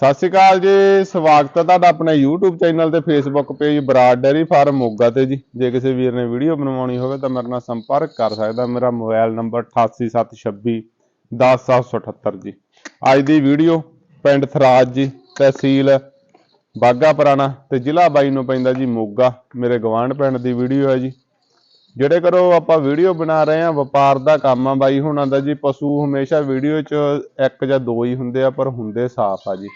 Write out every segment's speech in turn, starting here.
ਸਤਿ ਸ਼੍ਰੀ ਅਕਾਲ ਜੀ, ਸਵਾਗਤ ਹੈ ਤੁਹਾਡਾ ਆਪਣੇ YouTube ਚੈਨਲ ਤੇ Facebook page Brar dairy farm Moga ਤੇ ਜੀ। ਜੇ ਕਿਸੇ ਵੀਰ ਨੇ ਵੀਡੀਓ ਬਣਵਾਉਣੀ ਹੋਵੇ ਤਾਂ ਮੇਰੇ ਨਾਲ ਸੰਪਰਕ ਕਰ ਸਕਦਾ, ਮੇਰਾ ਮੋਬਾਈਲ ਨੰਬਰ 8876 10778 ਜੀ। ਅੱਜ ਦੀ ਵੀਡੀਓ, ਪਿੰਡ ਥਰਾਜ ਜੀ, ਤਹਿਸੀਲ ਬਾਗਾ ਪੁਰਾਣਾ ਤੇ ਜ਼ਿਲ੍ਹਾ ਬਾਈ ਨੂੰ ਪੈਂਦਾ ਜੀ ਮੋਗਾ, ਮੇਰੇ ਗਵਾਂਢ ਪਿੰਡ ਦੀ ਵੀਡੀਓ ਹੈ ਜੀ। ਜਿਹੜੇ ਕਰੋ ਆਪਾਂ ਵੀਡੀਓ ਬਣਾ ਰਹੇ ਆ ਵਪਾਰ ਦਾ ਕੰਮ ਆ ਬਾਈ ਹੁਣਾਂ ਦਾ ਜੀ, ਪਸ਼ੂ ਹਮੇਸ਼ਾ ਵੀਡੀਓ 'ਚ ਇੱਕ ਜਾਂ ਦੋ ਹੀ ਹੁੰਦੇ ਆ, ਪਰ ਹੁੰਦੇ ਸਾਫ਼ ਆ ਜੀ।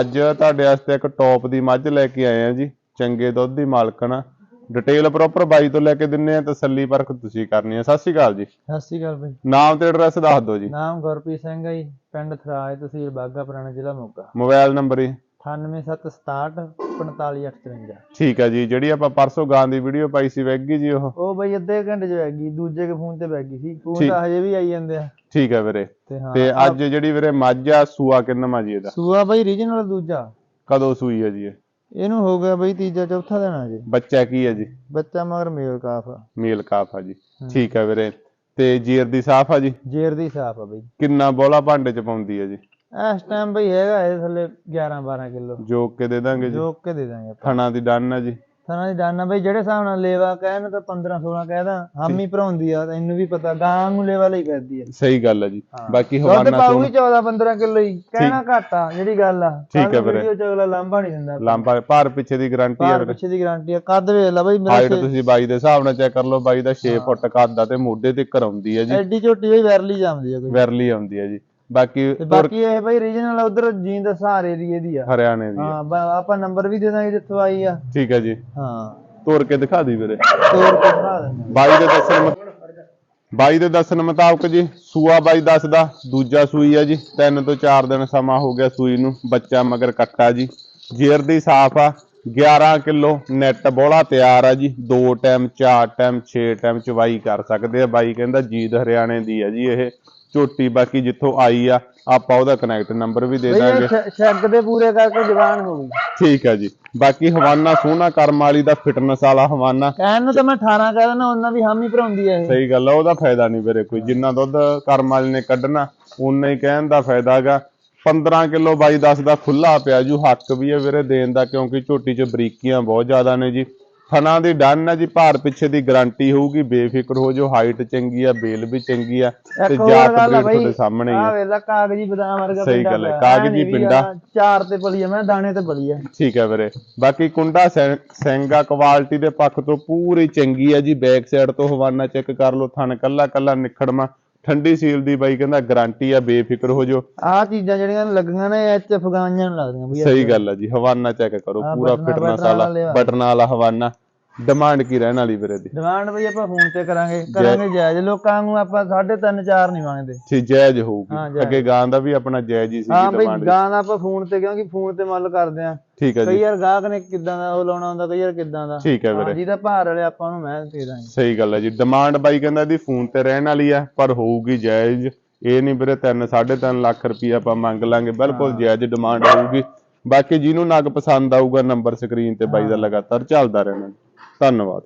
ਅੱਜ ਤੁਹਾਡੇ ਵਾਸਤੇ ਇੱਕ ਟੌਪ ਦੀ ਮੱਝ ਲੈ ਕੇ ਆਏ ਆ ਜੀ ਚੰਗੇ ਦੁੱਧ ਦੀ ਮਾਲਕਣ ਆ ਡਿਟੇਲ ਪ੍ਰੋਪਰ ਬਾਈ ਤੋਂ ਲੈ ਕੇ ਦਿੰਨੇ ਆ ਤਸੱਲੀ ਪਰਖ ਤੁਸੀਂ ਕਰਨੀ ਆ। ਸਤਿ ਸ਼੍ਰੀ ਅਕਾਲ ਜੀ। ਸਤਿ ਸ਼੍ਰੀ ਅਕਾਲ ਭਾਈ ਨਾਮ ਤੇ ਐਡਰੈਸ ਦੱਸ ਦਿਓ ਜੀ। ਨਾਮ ਗੁਰਪ੍ਰੀਤ ਸਿੰਘ ਹੈ ਜੀ ਪਿੰਡ ਥਰਾਜ ਤਹਿਸੀਲ ਬਾਗਾ ਪੁਰਾਣਾ ਜ਼ਿਲ੍ਹਾ ਮੋਗਾ। ਮੋਬਾਈਲ ਨੰਬਰ ਜੀ। 98767 45853 ਠੀਕ ਆ ਜੀ ਜਿਹੜੀ ਆਪਾਂ ਪਰਸੋਂ ਗਾਂ ਦੀ ਵੀਡੀਓ ਪਾਈ ਸੀ ਵੈਗੀ ਜੀ ਉਹ? ਉਹ ਬਈ ਅੱਧੇ ਘੰਟੇ ਚ ਵੈਗੀ ਦੂਜੇ ਕੇ ਫੋਨ ਤੇ ਵੈਗੀ ਸੀ। ਫੋਨ। ਤਾਂ ਹਜੇ ਵੀ ਆਈ ਜਾਂਦੇ ਆ। ਠੀਕ ਆ ਵੀਰੇ। ਤੇ ਹਾਂ ਅੱਜ ਜਿਹੜੀ ਵੀਰੇ ਮੱਝ ਆ ਸੂਆ ਕਿੰਨਾ ਜੀ ਇਹਦਾ? ਸੂਆ ਬਈ ਰੀਜਨਲ ਦੂਜਾ। ਕਦੋਂ ਸੂਈ ਆ ਜੀ ਇਹ? ਇਹਨੂੰ ਹੋ ਗਿਆ ਬਈ ਤੀਜਾ ਚੌਥਾ ਦਿਨ ਆ ਜੀ ਬੱਚਾ ਕੀ ਹੈ ਜੀ? ਬੱਚਾ ਮਗਰ ਮੇਲ ਕਾਫ ਆ। ਮੇਲ ਕਾਫ ਆ ਜੀ। ਠੀਕ ਆ ਵੀਰੇ। ਤੇ ਜੀਰ ਦੀ ਸਾਫ਼ ਆ ਜੀ? ਜੇਰ ਦੀ ਸਾਫ਼ ਆ ਬਈ। ਕਿੰਨਾ ਬੋਲਾ ਭਾਂਡੇ ਚ ਪਾਉਂਦੀ ਆ ਜੀ? ਇਸ ਟਾਈਮ ਬਈ ਹੈਗਾ ਇਹ ਥੱਲੇ 11 12 ਕਿਲੋ। ਜੋਕ ਕੇ ਦੇ ਦਾਂਗੇ ਜੀ। ਜੋਕ ਕੇ ਦੇ ਦਾਂਗੇ ਆਪਾਂ। ਥਣਾ ਦੀ ਡਨ ਆ ਜੀ। ਥਣਾ ਦੀ ਡਾਨਾ ਬਈ ਜਿਹੜੇ ਹਿਸਾਬ ਨਾਲ ਲੇਵਾ ਕਹਿਣ ਤਾਂ 15 16 ਕਹਿਦਾ ਹਾਮੀ ਭਰਾਉਂਦੀ ਆ ਤੈਨੂੰ ਵੀ ਪਤਾ ਗਾਂ ਨੂੰ ਲੇਵਾ ਲਈ ਫਿਰਦੀ ਆ। ਸਹੀ ਗੱਲ ਆ ਜੀ। ਬਾਕੀ ਹਵਾਨਾ ਪਾਉਗੀ 14 15 ਕਿਲੋ ਹੀ। ਕਹਿਣਾ ਘੱਟ ਆ ਜਿਹੜੀ ਗੱਲ ਆ। ਠੀਕ ਹੈ ਵੀਰੇ। ਵੀਡੀਓ ਚ ਅਗਲਾ ਲਾਂਭਾ ਨਹੀਂ ਦਿੰਦਾ। ਲਾਂਬਾ ਭਾਰ ਪਿੱਛੇ ਦੀ ਗਾਰੰਟੀ ਆ ਵੀਰੇ। ਪਿੱਛੇ ਦੀ ਗਾਰੰਟੀ ਆ। ਕੱਦ ਵੇਖ ਲੈ ਬਈ ਮੇਰਾ ਹਾਈਟ ਤੁਸੀਂ ਬਾਈ ਦੇ ਹਿਸਾਬ ਨਾਲ ਚੈੱਕ ਕਰ ਲਓ ਬਾਈ ਦਾ 6 ਫੁੱਟ ਕੱਦ ਆ ਤੇ ਮੋਢੇ ਤੇ ਕਰਾਉਂਦੀ ਆ ਜੀ। ਐਡੀ ਝੋਟੀ ਬਈ ਵੈਰਲੀ ਜਾਂਦੀ ਆ ਕੋਈ। ਵੈਰਲੀ ਆਉਂਦੀ ਆ ਜੀ। ਬਾਕੀ ਤੇ ਬਾਕੀ ਇਹ ਬਈ ਰੀਜਨਲ ਉਧਰ ਜੀਂਦ ਸਹਾਰੇ ਏਰੀਏ ਦੀ ਆ। ਹਰਿਆਣੇ ਦੀ। ਹਾਂ ਬ- ਆਪਾਂ ਨੰਬਰ ਵੀ ਦੇ ਦਾਂਗੇ ਜਿੱਥੋਂ ਆਈ ਆ। ਠੀਕ ਆ ਜੀ। ਹਾਂ। ਤੋੜ ਕੇ ਦਿਖਾ ਦੀ ਵੀਰੇ। ਤੋਰ ਕੇ ਭਰਾ ਦਿੰਦੇ ਬਾਈ ਦੇ ਦੱਸਣ ਮੁ- ਬਾਈ ਦੇ ਦੱਸਣ ਮੁਤਾਬਕ ਜੀ ਸੂਆ ਬਾਈ ਦੱਸਦਾ ਦੂਜਾ ਸੂਈ ਆ ਜੀ। ਤਿੰਨ ਤੋਂ ਚਾਰ ਦਿਨ ਸਮਾਂ ਹੋ ਗਿਆ ਸੂਈ ਨੂੰ ਬੱਚਾ ਮਗਰ ਕੱਟਾ ਜੀ। ਜੇਰ ਦੀ ਸਾਫ਼ ਆ 11 ਕਿਲੋ ਨੈਟ ਬੋਲਾ ਤਿਆਰ ਆ ਜੀ। ਦੋ ਟਾਈਮ ਚਾਰ ਟਾਈਮ 6 ਟਾਈਮ ਚਵਾਈ ਕਰ ਸਕਦੇ ਆ। ਬਾਈ ਕਹਿੰਦਾ ਜੀਦ ਹਰਿਆਣੇ ਦੀ ਆ ਜੀ ਇਹ। ਝੋਟੀ ਬਾਕੀ ਜਿੱਥੋਂ ਆਈ ਆ ਆਪਾਂ ਉਹਦਾ ਕਨੈਕਟ ਨੰਬਰ ਵੀ ਦੇ ਦਾਂਗੇ। ਛ- ਛੱਗ ਦੇ ਪੂਰੇ ਕਰਕੇ ਜਵਾਨ ਹੋ ਗਈ। ਠੀਕ ਆ ਜੀ। ਬਾਕੀ ਹਵਾਨਾ ਸੋਹਣਾ ਕਰਮ ਵਾਲੀ ਦਾ ਫਿਟਨੈਸ ਵਾਲਾ ਹਵਾਨਾ। ਕਹਿਣ ਨੂੰ ਤਾਂ ਮੈਂ 18 ਕਹਿ ਦਿੰਦਾ ਉਹਨਾਂ ਦੀ ਹਾਮੀ ਭਰਾਉਂਦੀ ਆ ਇਹ। ਸਹੀ ਗੱਲ ਆ ਉਹਦਾ ਫਾਇਦਾ ਨਹੀਂ ਵੀਰੇ ਕੋਈ। ਜਿੰਨਾ ਦੁੱਧ ਕਰਮ ਵਾਲੇ ਨੇ ਕੱਢਣਾ ਉਨਾ ਹੀ ਕਹਿਣ ਦਾ ਫਾਇਦਾ ਹੈਗਾ। 15 ਕਿਲੋ ਬਾਈ 10 ਦਾ ਖੁੱਲਾ ਪਿਆ ਜੂ ਹੱਕ ਵੀ ਹੈ ਵੀਰੇ ਦੇਣ ਦਾ ਕਿਉਂਕਿ ਝੋਟੀ 'ਚ ਬਰੀਕੀਆਂ ਬਹੁਤ ਜ਼ਿਆਦਾ ਨੇ ਜੀ ਥਣਾ ਦੀ ਡਨ ਹੈ ਜੀ ਭਾਰ ਪਿੱਛੇ ਦੀ ਗਾਰੰਟੀ ਹੋਊਗੀ ਬੇਫਿਕਰ ਹੋ ਜੋ ਹਾਈਟ ਚੰਗੀ ਆ ਬੇਲ ਵੀ ਚੰਗੀ ਆ ਤੇ ਜਾਤ ਆ ਬਰੀਡ ਤੁਹਾਡੇ ਸਾਹਮਣੇ ਹੀ ਆ ਆ ਵੇਲਾ ਕਾਗਜੀ ਬਦਾਮ ਵਰਗਾ ਸਹੀ ਗੱਲ ਹੈ। ਕਾਗਜੀ ਪਿੰਡਾ। ਆ, ਚਾਰ ਤੇ ਆ ਮੈਂ ਦਾਣੇ ਤੇ ਆ ਠੀਕ ਹੈ ਵੀਰੇ ਬਾਕੀ ਕੁੰਡਾ ਸਿੰਗਾ ਕੁਆਲਿਟੀ ਦੇ ਪੱਖ ਤੋਂ ਪੂਰੀ ਚੰਗੀ ਹੈ ਜੀ ਬੈਕ ਸਾਈਡ ਤੋਂ ਹਵਾਨਾ ਚੈੱਕ ਕਰ ਲਓ ਥਣ ਕੱਲਾ ਕੱਲਾ ਨਿਖੜਮਾ ਠੰਡੀ ਸੀਲ ਦੀ ਬਾਈ ਕਹਿੰਦਾ ਗਾਰੰਟੀ ਆ ਬੇਫਿਕਰ ਹੋ ਜੋ ਆਹ ਚੀਜ਼ਾਂ ਜਿਹੜੀਆਂ ਲੱਗੀਆਂ ਨੇ ਐਚ ਅਫਗਾਨੀਆਂ ਨੂੰ ਲੱਗਦੀਆਂ ਬਈ ਸਹੀ ਗੱਲ ਆ ਜੀ ਹਵਾਨਾ ਚੈੱਕ ਕਰੋ ਪੂਰਾ ਫਿਟਨੈਸ ਵਾਲਾ। ਬਟਨ ਵਾਲਾ ਹਵਾਨਾ। ਡਿਮਾਂਡ ਕੀ ਰਹਿਣ ਵਾਲੀ ਵੀਰੇ ਦੀ? ਡਿਮਾਂਡ ਬਈ ਆਪਾਂ ਫੋਨ ਤੇ ਕਰਾਂਗੇ। ਕਰਾਂਗੇ ਜਾਇਜ਼। ਲੋਕਾਂ ਨੂੰ ਆਪਾਂ 3.5 4 ਨਹੀਂ ਮੰਗਦੇ। ਠੀਕ ਜਾਇਜ਼ ਹੋਊਗੀ। ਅੱਗੇ ਗਾਂ ਦਾ ਵੀ ਆਪਣਾ ਜਾਇਜ਼ ਹੀ ਸੀ ਹਾਂ ਬਈ ਗਾਂ ਦਾ ਆਪਾਂ ਫੋਨ ਤੇ ਕਿਉਂਕਿ ਫੋਨ ਤੇ ਮੁੱਲ ਕਰਦੇ ਆ ਠੀਕ ਹੈ ਕਈ ਜੀ। ਯਾਰ ਗਾਹਕ ਨੇ ਕਿਦਾਂ ਦਾ ਉਹ ਲਾਉਣਾ ਹੁੰਦਾ ਕਈ ਯਾਰ ਕਿਦਾਂ ਦਾ। ਠੀਕ ਹੈ ਵੀਰੇ। ਜਿਹਦਾ ਭਾਰ ਵਾਲੇ ਆਪਾਂ ਨੂੰ ਮੈਂ ਦੇ ਦਾਂਗੇ। ਸਹੀ ਗੱਲ ਹੈ ਜੀ। ਡਿਮਾਂਡ ਬਾਈ ਕਹਿੰਦਾ ਇਹਦੀ ਫੋਨ ਤੇ ਰਹਿਣ ਵਾਲੀ ਆ ਪਰ ਹੋਊਗੀ ਜਾਇਜ਼। ਇਹ ਨਹੀਂ ਵੀਰੇ 3 3.5 ਲੱਖ ਰੁਪਈਆ ਆਪਾਂ ਮੰਗ ਲਾਂਗੇ। ਬਿਲਕੁਲ ਜਾਇਜ਼ ਡਿਮਾਂਡ ਹੋਊਗੀ। ਬਾਕੀ ਜਿਹਨੂੰ ਨਗ ਪਸੰਦ ਆਊਗਾ ਨੰਬਰ ਸਕਰੀਨ ਤੇ ਬਾਈ ਦਾ ਲਗਾਤਾਰ ਚੱਲਦਾ ਰਹਿਣਾ। ਧੰਨਵਾਦ